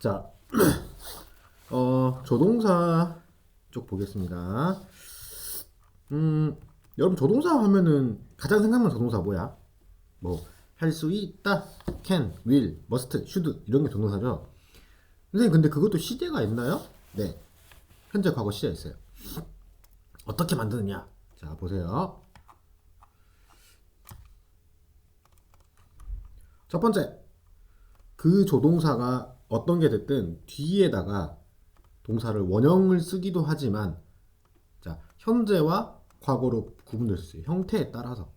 자, 어, 조동사 쪽 보겠습니다. 음, 여러분 조동사 하면은 가장 생각나는 조동사 뭐야? 뭐, 할 수 있다, can, will, must, should 이런 게 조동사죠. 선생님 근데 그것도 시제가 있나요? 네. 현재 과거 시제 있어요. 어떻게 만드느냐? 자, 보세요. 첫 번째, 그 조동사가 어떤 게 됐든 뒤에다가 동사를 원형을 쓰기도 하지만 자 현재와 과거로 구분될 수 있어요. 형태에 따라서.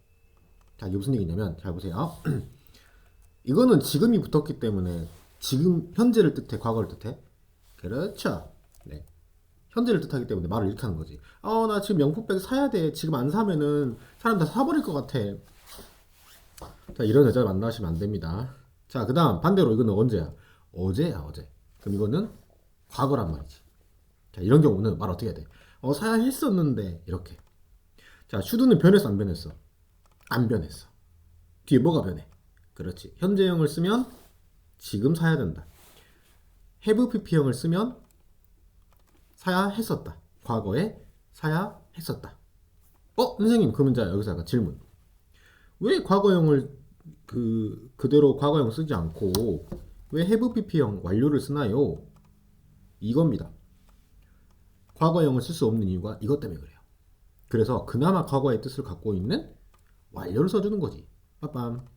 자 이게 무슨 얘기냐면 잘 보세요. 이거는 지금이 붙었기 때문에 지금 현재를 뜻해 과거를 뜻해. 그렇죠. 네. 현재를 뜻하기 때문에 말을 이렇게 하는 거지. 어, 나 지금 명품백 사야 돼. 지금 안 사면은 사람 다 사버릴 것 같아. 자, 이런 여자를 만나시면 안 됩니다. 자, 그 다음, 반대로 이거는 언제야? 어제야, 어제. 그럼 이거는 과거란 말이지. 자, 이런 경우는 말 어떻게 해야 돼? 어, 사야 했었는데, 이렇게. 자, 슈드는 변했어, 안 변했어? 안 변했어. 뒤에 뭐가 변해? 그렇지. 현재형을 쓰면 지금 사야 된다. have pp형을 쓰면 사야 했었다. 과거에 사야 했었다. 어, 선생님, 그러면 자, 여기서 약간 질문. 왜 과거형을 그 그대로 과거형 쓰지 않고 왜 have pp형 완료를 쓰나요? 이겁니다. 과거형을 쓸 수 없는 이유가 이것 때문에 그래요. 그래서 그나마 과거의 뜻을 갖고 있는 완료를 써주는 거지. 빠밤.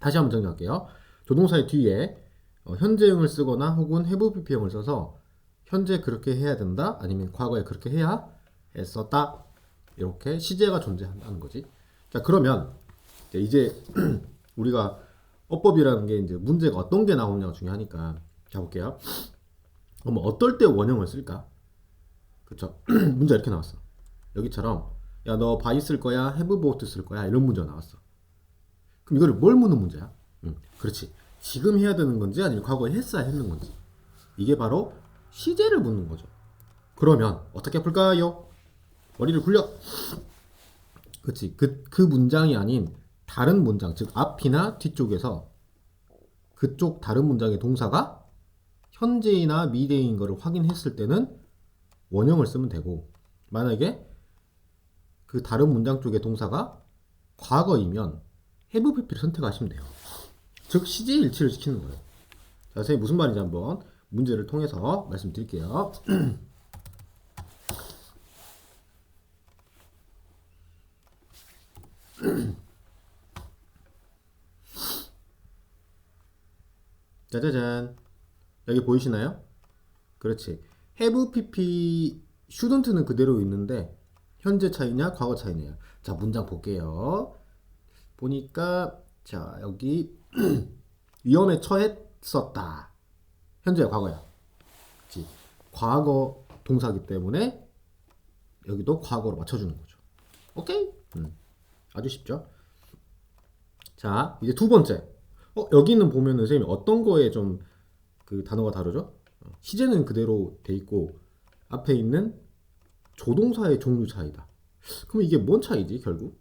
다시 한번 정리할게요. 조동사의 뒤에 어, 현재형을 쓰거나 혹은 have pp형을 써서 현재 그렇게 해야 된다 아니면 과거에 그렇게 해야 했었다 이렇게 시제가 존재한다는 거지. 자 그러면 이제 우리가 어법이라는 게 이제 문제가 어떤 게 나오느냐가 중요하니까 자 볼게요. 그럼 어떨 때 원형을 쓸까? 그쵸? 문제 이렇게 나왔어. 여기처럼 야 너 바이 쓸 거야, have bought 쓸 거야 이런 문제가 나왔어. 그럼 이거를 뭘 묻는 문제야? 응, 그렇지. 지금 해야 되는 건지 아니면 과거에 했어야 했는 건지. 이게 바로 시제를 묻는 거죠. 그러면 어떻게 풀까요? 머리를 굴려. 그렇지. 그, 그 문장이 아닌 다른 문장, 즉 앞이나 뒤쪽에서 그쪽 다른 문장의 동사가 현재이나 미래인 것을 확인했을 때는 원형을 쓰면 되고 만약에 그 다른 문장 쪽의 동사가 과거이면 have pp를 선택하시면 돼요. 즉 시제 일치를 시키는 거예요. 자, 선생님 무슨 말인지 한번 문제를 통해서 말씀드릴게요. 짜자잔. 여기 보이시나요? 그렇지. have pp shouldn't는 그대로 있는데 현재 차이냐 과거 차이냐. 자, 문장 볼게요. 보니까 자, 여기 위험에 처했었다. 현재 과거야. 그치? 과거 동사기 때문에 여기도 과거로 맞춰주는 거죠. 오케이? 음. 아주 쉽죠? 자, 이제 두 번째. 어, 여기는 보면은 선생님 어떤 거에 좀 그 단어가 다르죠? 어, 시제는 그대로 돼 있고 앞에 있는 조동사의 종류 차이다. 그럼 이게 뭔 차이지 결국?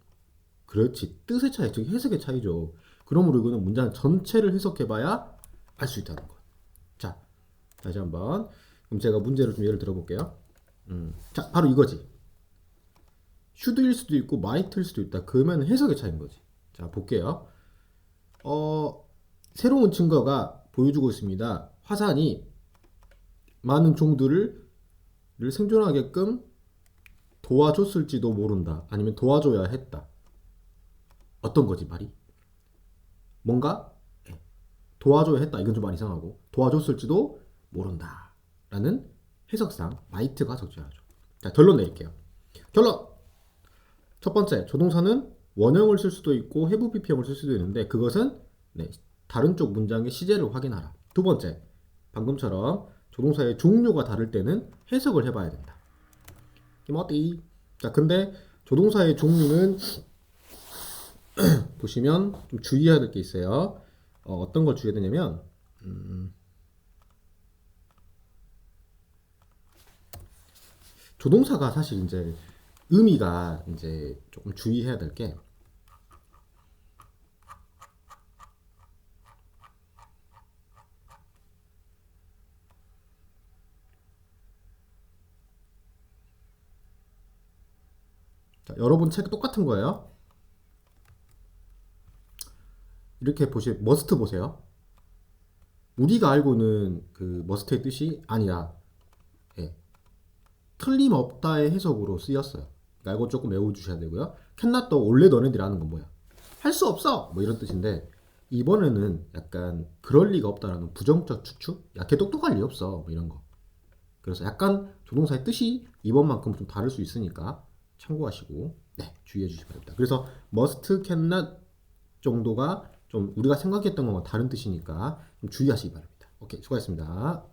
그렇지 뜻의 차이, 즉 해석의 차이죠. 그러므로 이거는 문장 전체를 해석해봐야 알 수 있다는 것. 자, 다시 한번. 그럼 제가 문제를 좀 예를 들어볼게요. 음, 자, 바로 이거지. should일 수도 있고 might일 수도 있다. 그러면 해석의 차이인 거지. 자, 볼게요. 어, 새로운 증거가 보여주고 있습니다. 화산이 많은 종들을 를 생존하게끔 도와줬을지도 모른다. 아니면 도와줘야 했다. 어떤 거지 말이? 뭔가 예, 도와줘야 했다. 이건 좀 많이 이상하고 도와줬을지도 모른다. 라는 해석상 마이트가 적절하죠. 자 결론 내릴게요. 결론! 첫 번째 조동사는 원형을 쓸 수도 있고 have pp형을 쓸 수도 있는데 그것은 네, 다른 쪽 문장의 시제를 확인하라. 두 번째 방금처럼 조동사의 종류가 다를 때는 해석을 해봐야 된다. 김어띠. 자 근데 조동사의 종류는 보시면 좀 주의해야 될 게 있어요. 어, 떤걸 주의해야 되냐면 음, 조동사가 사실 이제 의미가 이제 조금 주의해야 될 게 여러분 책 똑같은 거예요. 이렇게 보시 머스트 보세요. 우리가 알고 있는 그 머스트의 뜻이 아니라 예. 틀림없다의 해석으로 쓰였어요. 그러니까 이거 조금 외워주셔야 되고요. 캔낫도 원래 너네들이 아는 건 뭐야? 할 수 없어! 뭐 이런 뜻인데 이번에는 약간 그럴 리가 없다라는 부정적 추측? 야, 걔 똑똑할 리 없어. 뭐 이런 거. 그래서 약간 조동사의 뜻이 이번만큼 좀 다를 수 있으니까 참고하시고 네, 주의해 주시기 바랍니다. 그래서 must, cannot 정도가 좀 우리가 생각했던 것과 다른 뜻이니까 좀 주의하시기 바랍니다. 오케이, 수고하셨습니다.